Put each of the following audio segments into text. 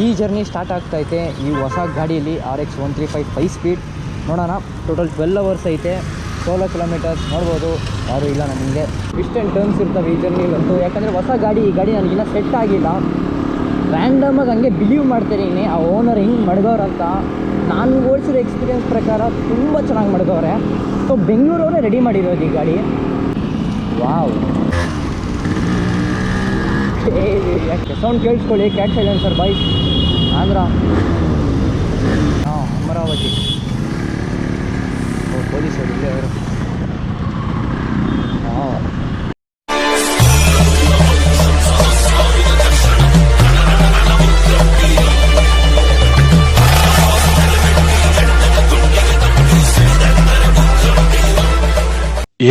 ಈ journey start ಆಗ್ತೈತೆ ಈ ಹೊಸ ಗಾಡಿಯಲ್ಲಿ R X one three five five speed ನೋಡೋಣ ಟೋಟಲ್ ಟ್ವೆಲ್ ಅವರ್ಸ್ ಐತೆ. ಸೋಲೋ ಕಿಲೋಮೀಟರ್ಸ್ ನೋಡ್ಬೋದು. ಯಾರೂ ಇಲ್ಲ ನನಗೆ ಆ್ಯಂಡ್ ಟರ್ನ್ಸ್ ಇರ್ತವೆ ಈ ಬಂತು ಯಾಕಂದರೆ ಹೊಸ ಗಾಡಿ, ಈ ಗಾಡಿ ನನಗಿನ್ನ ಸೆಟ್ ಆಗಿಲ್ಲ. ರ್ಯಾಂಡಮಾಗಿ ಹಂಗೆ ಬಿಲೀವ್ ಮಾಡ್ತಿದ್ದೀನಿ ಆ ಓನರ್ ಹಿಂಗೆ ಅಂತ. ನಾನು ಓಡಿಸಿರೋ ಎಕ್ಸ್ಪೀರಿಯೆನ್ಸ್ ಪ್ರಕಾರ ತುಂಬ ಚೆನ್ನಾಗಿ ಮಡ್ಗವ್ರೆ ಸೊ ಬೆಂಗಳೂರವರೇ ರೆಡಿ ಮಾಡಿರೋದು ಈ ಗಾಡಿ. ವಾವ್ ಯಾಕೆ ಸೌಂಡ್ ಕೇಳಿಸ್ಕೊಳ್ಳಿ ಕ್ಯಾಟ್ ಸೈಲೆನ್ಸರ್ ಬೈಕ್ ಆಂಧ್ರ. ಹಾಂ ಅಮರಾವತಿ. ಪೊಲೀಸರು ಇಲ್ಲೇ ಅವರು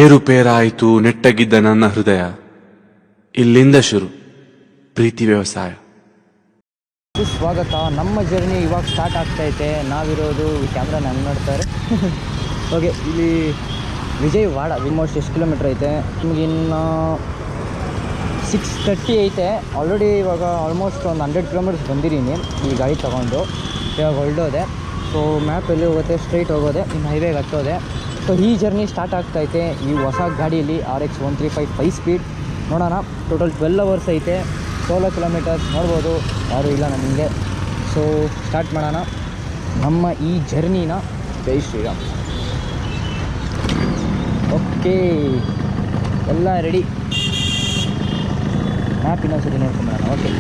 ಏರುಪೇರಾಯಿತು ನೆಟ್ಟಗಿದ್ದ ನನ್ನ ಹೃದಯ. ಇಲ್ಲಿಂದ ಶುರು. ಪ್ರೀತಿ ವ್ಯವಸಾಯ. ಸ್ವಾಗತ. ನಮ್ಮ ಜರ್ನಿ ಇವಾಗ ಸ್ಟಾರ್ಟ್ ಆಗ್ತೈತೆ ನಾವಿರೋದು ಕ್ಯಾಮ್ರಾ ನಂಗೆ ನೋಡ್ತಾರೆ ಓಕೆ ಇಲ್ಲಿ ವಿಜಯವಾಡ ಆಲ್ಮೋಸ್ಟ್ ಎಷ್ಟು ಕಿಲೋಮೀಟ್ರ್ ಐತೆ? ನಿಮಗಿನ್ನು ಸಿಕ್ಸ್ ತರ್ಟಿ ಐತೆ. ಆಲ್ರೆಡಿ ಇವಾಗ ಆಲ್ಮೋಸ್ಟ್ ಒಂದು ಹಂಡ್ರೆಡ್ ಕಿಲೋಮೀಟರ್ಸ್ ಬಂದಿದ್ದೀನಿ ಈ ಗಾಡಿ ತೊಗೊಂಡು. ಇವಾಗ ಹೊರಡೋದೆ. ಸೊ ಮ್ಯಾಪ್ ಎಲ್ಲಿ ಹೋಗುತ್ತೆ? ಸ್ಟ್ರೈಟ್ ಹೋಗೋದೆ. ಇನ್ನು ಹೈವೇಗೆ ಹತ್ತೋದೆ. ಸೊ ಈ ಜರ್ನಿ ಸ್ಟಾರ್ಟ್ ಆಗ್ತೈತೆ ಈ ಹೊಸ ಗಾಡಿಯಲ್ಲಿ R X one three five five speed ನೋಡೋಣ. ಟೋಟಲ್ ಟ್ವೆಲ್ ಅವರ್ಸ್ ಐತೆ. ಸೋಲೋ ಕಿಲೋಮೀಟರ್ಸ್ ನೋಡ್ಬೋದು. ಯಾರೂ ಇಲ್ಲ ನಮಗೆ. ಸೊ ಸ್ಟಾರ್ಟ್ ಮಾಡೋಣ. ನಮ್ಮ ಈ ಜರ್ನಿನ ಜೈ ಶ್ರೀರಾಮ್. ಓಕೆ ಎಲ್ಲ ರೆಡಿ ಮ್ಯಾಪ್ ಇನ್ನೊಂದ್ಸತಿ ನೋಡ್ಕೊಂಬರೋಣ ಓಕೆ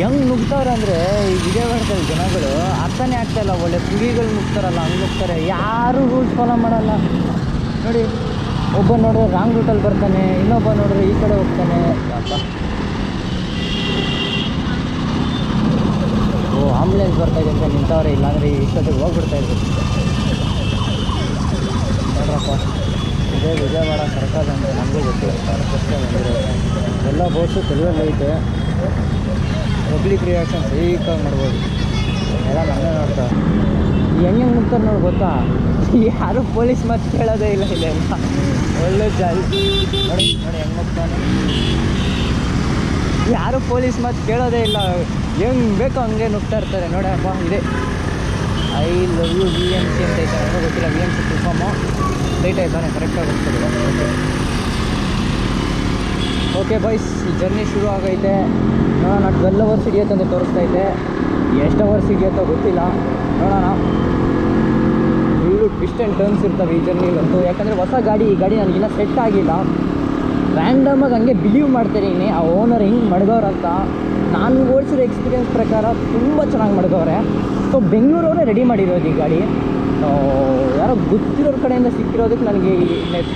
ಹೆಂಗೆ ನುಗ್ತಾರೆ ಅಂದರೆ ಈ ವಿಜಯವಾಡದಲ್ಲಿ ಜನಗಳು ಅರ್ಥನೇ ಆಗ್ತಾಯಿಲ್ಲ ಒಳ್ಳೆ ಕುಡಿಗಳು ನುಗ್ತಾರಲ್ಲ, ಹಂಗೆ ನುಗ್ತಾರೆ. ಯಾರೂ ರೂಲ್ಸ್ ಫಾಲೋ ಮಾಡಲ್ಲ. ನೋಡಿ, ಒಬ್ಬ ನೋಡಿದ್ರೆ ರಾಂಗ್ ರೂಟಲ್ಲಿ ಬರ್ತಾನೆ, ಇನ್ನೊಬ್ಬ ನೋಡಿದ್ರೆ ಈ ಕಡೆ ಹೋಗ್ತಾನೆ. ಅಪ್ಪ ಆಂಬುಲೆನ್ಸ್ ಬರ್ತಾ ಇದೆ ಅಂತ ನಿಂತವ್ರೆ, ಇಲ್ಲಾಂದರೆ ಇಷ್ಟೊತ್ತಿಗೆ ಹೋಗ್ಬಿಡ್ತಾ ಇದ್ರು ನೋಡ್ರಪ್ಪ, ಇದೇ ವಿಜಯವಾಡ ಸರ್ಕಾರ ಅಂದರೆ ನಮಗೂ ಬಂದಿರೋದು. ಎಲ್ಲ ತೆಲುಗಲ್ಲಿ ಐತೆ. ಪಬ್ಲಿಕ್ ರಿಯಾಕ್ಷನ್ ಸೈಕಾಗಿ ಮಾಡ್ಬೋದು. ಎಲ್ಲ ನಮ್ಮೇ ನೋಡ್ತಾರೆ ಹೆಂಗೆ ಮುಗ್ತಾರೆ ನೋಡಿ ಗೊತ್ತಾ? ಯಾರು ಪೊಲೀಸ್ ಮತ್ತೆ ಕೇಳೋದೇ ಇಲ್ಲ ಇಲ್ಲ ಒಳ್ಳೆ ಜಾಲಿ. ನೋಡಿ ನೋಡಿ ಹೆಂಗೆ ಹೋಗ್ತಾನೆ. ಯಾರು ಪೊಲೀಸ್ ಮಾತು ಕೇಳೋದೇ ಇಲ್ಲ. ಹೆಂಗೆ ಬೇಕೋ ಹಂಗೆ ನುಗ್ತಾ ಇರ್ತಾರೆ. ನೋಡಪ್ಪ ಇದೆ. I love you V M C ಅಂತ ಐತೆ ಗೊತ್ತಿಲ್ಲ V M C full form light ಆಯ್ತಾನೆ ಕರೆಕ್ಟಾಗಿ ಹೋಗ್ತದೆ. ಓಕೆ ಓಕೆ ಬಾಯ್ಸ್ ಈ ಜರ್ನಿ ಶುರು ಆಗೈತೆ. ನೋಡೋಣ ಟ್ವೆಲ್ ಅವರ್ಸ್ ಹಿಡಿಯುತ್ತೆ ಅಂತ ತೋರಿಸ್ತೈತೆ ಎಷ್ಟು ಅವರ್ಸ್ ಹಿಡಿಯುತ್ತೋ ಗೊತ್ತಿಲ್ಲ. ನೋಡೋಣ. ಫುಲ್ಲು ಟ್ವಿಸ್ಟ್ ಆ್ಯಂಡ್ ಟರ್ನ್ಸ್ ಇರ್ತವೆ ಈ ಜರ್ನಿಲಂತೂ ಯಾಕಂದರೆ ಹೊಸ ಗಾಡಿ, ಈ ಗಾಡಿ ನನಗಿನ್ನ ಸೆಟ್ ಆಗಿಲ್ಲ. ರ್ಯಾಂಡಮಾಗಿ ಹಂಗೆ ಬಿಲೀವ್ ಮಾಡ್ತಿದ್ದೀನಿ ಆ ಓನರ್ ಹಿಂಗೆ ಅಂತ. ನಾನು ಓಡಿಸಿರೋ ಎಕ್ಸ್ಪೀರಿಯನ್ಸ್ ಪ್ರಕಾರ ತುಂಬ ಚೆನ್ನಾಗಿ ಮಡ್ಗವ್ರೆ ಸೊ ಬೆಂಗಳೂರವರೇ ರೆಡಿ ಮಾಡಿರೋದು ಈ ಗಾಡಿ. ಯಾರೋ ಗೊತ್ತಿರೋರ ಕಡೆಯಿಂದ ಸಿಕ್ಕಿರೋದಕ್ಕೆ ನನಗೆ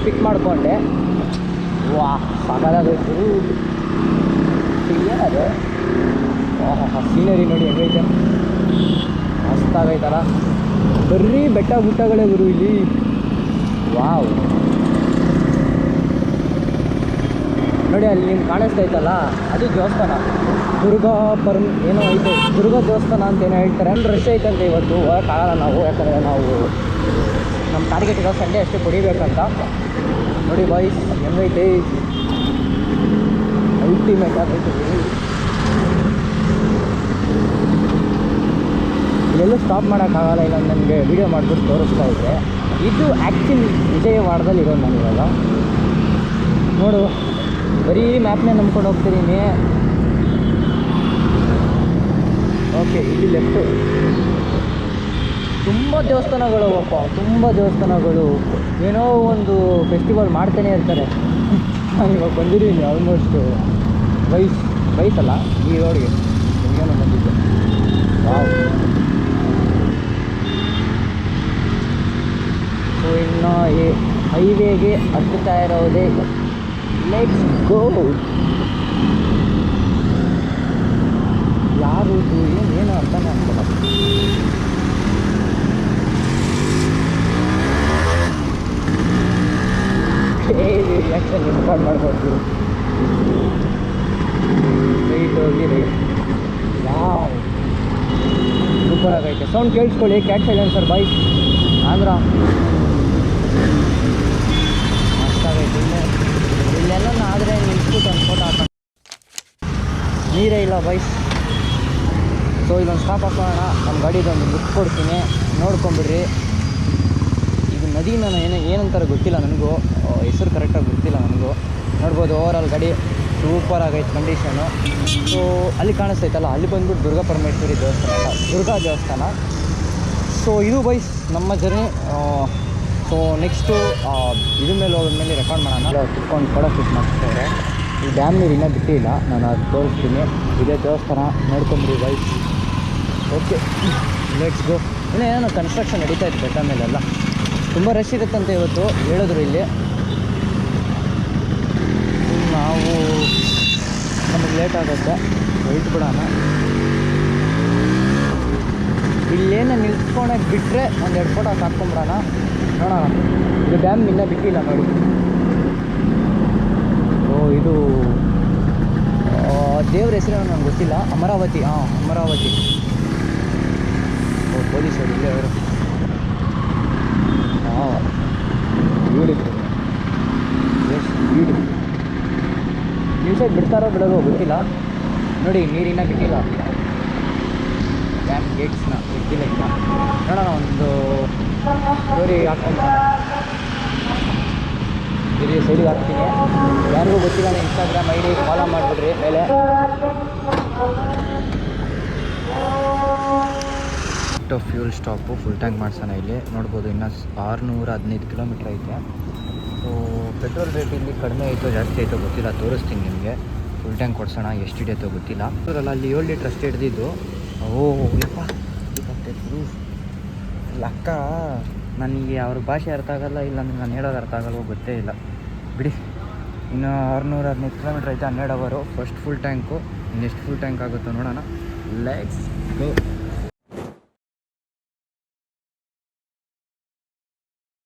ಪಿಕ್ ಮಾಡಿಕೊಂಡೆ. ವಾ ಸಾಕಾಗೋಯ್ತು ಅದು ವಾಹ್ ಸೀನರಿ ನೋಡಿ ಹೆಂಗೈತೆ. ಮಸ್ತಾಗೈತಲ್ಲ ಬರೀ ಬೆಟ್ಟ ಗುಟ್ಟಗಳೇ ಗುರು ಇಲ್ಲಿ. ವಾವ್. ನೋಡಿ, ಅಲ್ಲಿ ನಿಮ್ಗೆ ಕಾಣಿಸ್ತಾ ಇತ್ತಲ್ಲ? ಅದು ದೇವಸ್ಥಾನ. ದುರ್ಗಾ ಪರಮ್, ಏನೋ ಐತೆ ದುರ್ಗಾ ದೇವಸ್ಥಾನ ಅಂತ ಏನೋ ಹೇಳ್ತಾರೆ. ಅಂದ್ರೆ ರಶ್ ಐತಂತೆ ಇವತ್ತು ಹೋಗೋಕ್ಕಾಗಲ್ಲ ನಾವು, ಯಾಕಂದರೆ ನಾವು ನಮ್ಮ ಟಾರ್ಗೆಟ್ ಇರೋ ಸಂಡೇ ಅಷ್ಟೇ ಕುಡಿಬೇಕಂತ ನೋಡಿ ಬಾಯ್ಸ್ ಹೆಂಗೈತೆ ಅಲ್ಟಿಮೇಟ್ ಆಗೈತೆ ಎಲ್ಲೂ ಸ್ಟಾಪ್ ಮಾಡೋಕ್ಕಾಗಲ್ಲ ಇಲ್ಲ ನನಗೆ ವೀಡಿಯೋ ಮಾಡಿಬಿಟ್ಟು ತೋರಿಸ್ತಾ ಇದ್ದೆ ಇದು ಆ್ಯಕ್ಚುಲಿ ವಿಜಯವಾಡದಲ್ಲಿ ಇರೋದು ನಾನು ಇವಾಗ. ನೋಡು. ಬರೀ ಮ್ಯಾಪ್ನೇ ನಂಬ್ಕೊಂಡು ಹೋಗ್ತಿದ್ದೀನಿ ಓಕೆ ಇಲ್ಲಿ ಲೆಫ್ಟು ತುಂಬ ದೇವಸ್ಥಾನಗಳು ಅಪ್ಪ, ತುಂಬ ದೇವಸ್ಥಾನಗಳು. ಏನೋ ಒಂದು ಫೆಸ್ಟಿವಲ್ ಮಾಡ್ತಾನೆ ಇರ್ತಾರೆ. ನಾನು ಇವಾಗ ಬಂದಿದ್ದೀನಿ ಆಲ್ಮೋಸ್ಟು ವಯಸ್ ವಯಸ್ಸಲ್ಲ ಈ ರೋಡ್ಗೆ ಏನೋ ಬಂದಿದ್ದೆ. ಸೊ ಇನ್ನು ಹೈವೇಗೆ ಹತ್ತುತ್ತಾ ಇರೋದೇ ಲೆಟ್ಸ್ ಗೋ ಯಾರು ಇದು ಏನು ಏನು ಅರ್ಥನೇ ಆಗ್ತಲ್ಲ. ರಿಯಾಕ್ಷನ್ ರೆಕಾರ್ಡ್ ಮಾಡ್ಬೋದು ರೈಟ್ ಹೋಗಿ ರೈಟ್ ವಾವ್ ಸೂಪರ್ ಆಗೈತೆ. ಸೌಂಡ್ ಕೇಳಿಸ್ಕೊಳ್ಳಿ. ಕ್ಯಾಟ್ ಸೈಲೆನ್ಸರ್ ಬೈಕ್ ಆಂಧ್ರ ಮಸ್ತಾಗೈತೆ ಇಲ್ಲೇ ಇಲ್ಲೆಲ್ಲ ಆದರೆ ನಿಲ್ಸ್ಬಿಟ್ಟು ಒಂದು ಫೋಟೋ ಹಾಕೋಣ ನೀರೇ ಇಲ್ಲ ಬೈಸ್ ಸೊ ಇದೊಂದು ಸ್ಟಾಪ್ ಹಾಕೋಣ. ನಮ್ಮ ಗಾಡಿದೊಂದು ಬುಕ್ ಕೊಡ್ತೀನಿ. ನೋಡ್ಕೊಂಬಿಡ್ರಿ. ಇದು ನದಿ ನಾನು ಏನು ಏನಂತಾರೆ ಗೊತ್ತಿಲ್ಲ ನನಗೂ. ಹೆಸರು ಕರೆಕ್ಟಾಗಿ ಗೊತ್ತಿಲ್ಲ ನನಗೂ. ನೋಡ್ಬೋದು ಓವರ್ ಆಲ್ ಗಾಡಿ ಸೂಪರ್ ಆಗೈತೆ ಕಂಡೀಷನು ಸೊ ಅಲ್ಲಿ ಕಾಣಿಸ್ತೈತಲ್ಲ, ಅಲ್ಲಿ ಬಂದ್ಬಿಟ್ಟು ದುರ್ಗಾ ಪರಮೇಶ್ವರಿ ದೇವಸ್ಥಾನ ದುರ್ಗಾ ದೇವಸ್ಥಾನ. ಸೊ ಇದು ಬೈಸ್ ನಮ್ಮ ಜರ್ನಿ ಸೊ ನೆಕ್ಸ್ಟು ಇದ್ರ ಮೇಲೆ ಹೋದ್ಮೇಲೆ ರೆಕಾರ್ಡ್ ಮಾಡೋಣ. ಕುತ್ಕೊಂಡು ಕೊಡೋ ಫಿಟ್ ಮಾಡ್ತಾರೆ ಈ ಡ್ಯಾಮ್ ನೀರು ಇನ್ನೂ ಬಿಟ್ಟಿಲ್ಲ ನಾನು ಅದು ತೋರಿಸ್ತೀನಿ. ಇದೇ ದೇವಸ್ಥಾನ ನೋಡ್ಕೊಂಬಿಡಿ ಗೈಸ್ ಓಕೆ ಲೆಟ್ಸ್ ಗೋ ಇನ್ನೂ ಏನೋ ಕನ್ಸ್ಟ್ರಕ್ಷನ್ ನಡೀತಾ ಇತ್ತು ಬೆಟ್ಟ ಮೇಲೆಲ್ಲ. ತುಂಬ ರಶ್ ಇರುತ್ತಂತೆ ಇವತ್ತು ಹೇಳಿದ್ರು ಇಲ್ಲಿ. ನಾವು ನಮಗೆ ಲೇಟ್ ಆಗುತ್ತೆ. ವೈಟ್ ಬಿಡೋಣ. ಇಲ್ಲೇನ ನಿಲ್ತ್ಕೊಂಡಾಗ ಬಿಟ್ಟರೆ ಒಂದೆರಡು ಫೋಟೋ ಹಾಕ್ಕೊಂಬಿಡೋಣ ನೋಡೋಣ. ಇದು ಡ್ಯಾಮ್ ಇನ್ನೂ ಬಿಟ್ಟಿಲ್ಲ ನೋಡಿ. ಇದು ದೇವ್ರ ಹೆಸರು ನನಗೆ ಗೊತ್ತಿಲ್ಲ. ಅಮರಾವತಿ ಹಾಂ ಅಮರಾವತಿ. ಪೊಲೀಸರು ಇಲ್ಲೇ ಅವರು ಹಾಂ ಬ್ಯೂಟಿಫುಲ್ ಎಸ್ ಬಿಡ್ತಾರೋ ಬಿಡೋದು ಗೊತ್ತಿಲ್ಲ. ನೋಡಿ, ನೀರಿನ ಬಿಟ್ಟಿಲ್ಲ. ಡ್ಯಾಮ್ ಗೇಟ್ಸ್ನ ಬಿಟ್ಟಿಲ್ಲ ಇಲ್ಲ ನೋಡೋಣ, ಒಂದು, ಸ್ಟೋರಿ ಹಾಕ್ಕೊಂಡು ಇಲ್ಲಿ ಸೈಡಿಗೆ ಹಾಕ್ತೀನಿ. ಯಾರಿಗೂ ಗೊತ್ತಿಲ್ಲ ಇನ್ಸ್ಟಾಗ್ರಾಮ್ ಐ ಡಿ ಫಾಲೋ ಮಾಡಿಬಿಡ್ರಿ ಮೇಲೆ. ಫ್ಯೂಲ್ ಸ್ಟಾಪು ಫುಲ್ ಟ್ಯಾಂಕ್ ಮಾಡ್ಸೋಣ ಇಲ್ಲಿ. ನೋಡ್ಬೋದು ಇನ್ನು ಆರುನೂರ ಹದಿನೈದು ಕಿಲೋಮೀಟ್ರ್ ಐತೆ. ಸೊ ಪೆಟ್ರೋಲ್ ರೇಟ್ ಇಲ್ಲಿ ಕಡಿಮೆ ಆಯಿತೋ ಜಾಸ್ತಿ ಆಯಿತೋ ಗೊತ್ತಿಲ್ಲ. ತೋರಿಸ್ತೀನಿ ನಿಮಗೆ. ಫುಲ್ ಟ್ಯಾಂಕ್ ಕೊಡ್ಸೋಣ, ಎಷ್ಟು ಹಿಡಿಯುತ್ತೋ ಗೊತ್ತಿಲ್ಲ. ಅಲ್ಲಿ ಏಳು ಲೀಟ್ರ್ ಅಷ್ಟು ಹಿಡ್ದಿದ್ದು. ಓಹ್, ಯಪ್ಪ. ಅಕ್ಕ ನನಗೆ ಅವ್ರ ಭಾಷೆ ಅರ್ಥ ಆಗಲ್ಲ, ಇಲ್ಲ ಅಂದ್ರೆ ನಾನು ಹೇಳೋದು ಅರ್ಥ ಆಗಲ್ವೋ ಗೊತ್ತೇ ಇಲ್ಲ. ಬಿಡಿ. ಇನ್ನು ಆರುನೂರ ಹದಿನೈದು ಕಿಲೋಮೀಟ್ರ್ ಐತೆ ಹನ್ನೆರಡು ಅವರು first full tank next full tank ಆಗುತ್ತೋ ನೋಡೋಣ. Let's go